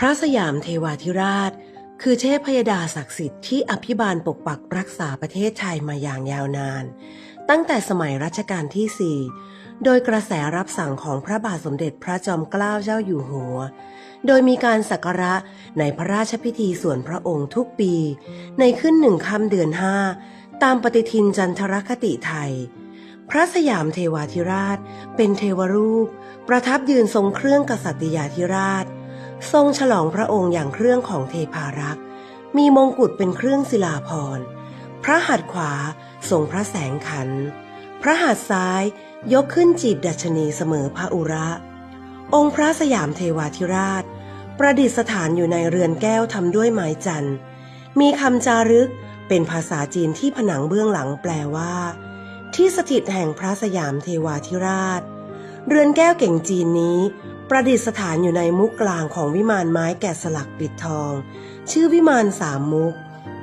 พระสยามเทวาธิราช คือเทพพยดาศักดิ์สิทธิ์ที่อภิบาลปกปักรักษาประเทศไทยมาอย่างยาวนาน ตั้งแต่สมัยรัชกาลที่ 4 โดยกระแสรับสั่งของพระบาทสมเด็จพระจอมเกล้าเจ้าอยู่หัว โดยมีการสักการะในพระราชพิธีส่วนพระองค์ทุกปี ในขึ้นหนึ่งค่ำเดือนห้าตามปฏิทินจันทรคติไทย พระสยามเทวาธิราช เป็นเทวรูป ประทับยืนทรงเครื่องกษัตริยาธิราช ทรงฉลองพระองค์อย่างเครื่องของเทพารักษ์ มีมงกุฎเป็นเครื่องศิลาภรพระหัตถ์ขวาทรงพระแสงขัน พระหัตถ์ซ้ายยกขึ้นจีบดัชนีเสมอพระอุระ องค์พระสยามเทวาธิราช ประดิษฐานอยู่ในเรือนแก้วทำด้วยไม้จันทร์ มีคำจารึกเป็นภาษาจีนที่ผนังเบื้องหลังแปลว่า ที่สถิตแห่งพระสยามเทวาธิราช เรือนแก้วเก่งจีนนี้ ประดิษฐานอยู่ในมุกกลางของวิมานไม้แกะสลักปิดทอง ชื่อวิมานสามมุก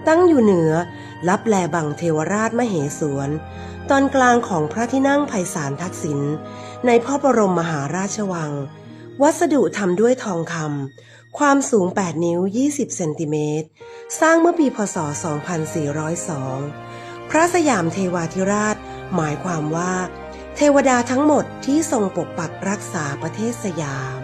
ตั้งอยู่เหนือ รับแลบังเทวราชมเหสวน ตอนกลางของพระที่นั่งไพศาลทักษิณในพระบรมมหาราชวัง วัสดุทำด้วยทองคำความสูง 8 นิ้ว 20 เซนติเมตร สร้างเมื่อปีพศ 2402 พระสยามเทวาธิราช หมายความว่า เทวดาทั้งหมดที่ทรงปกปักรักษาประเทศสยาม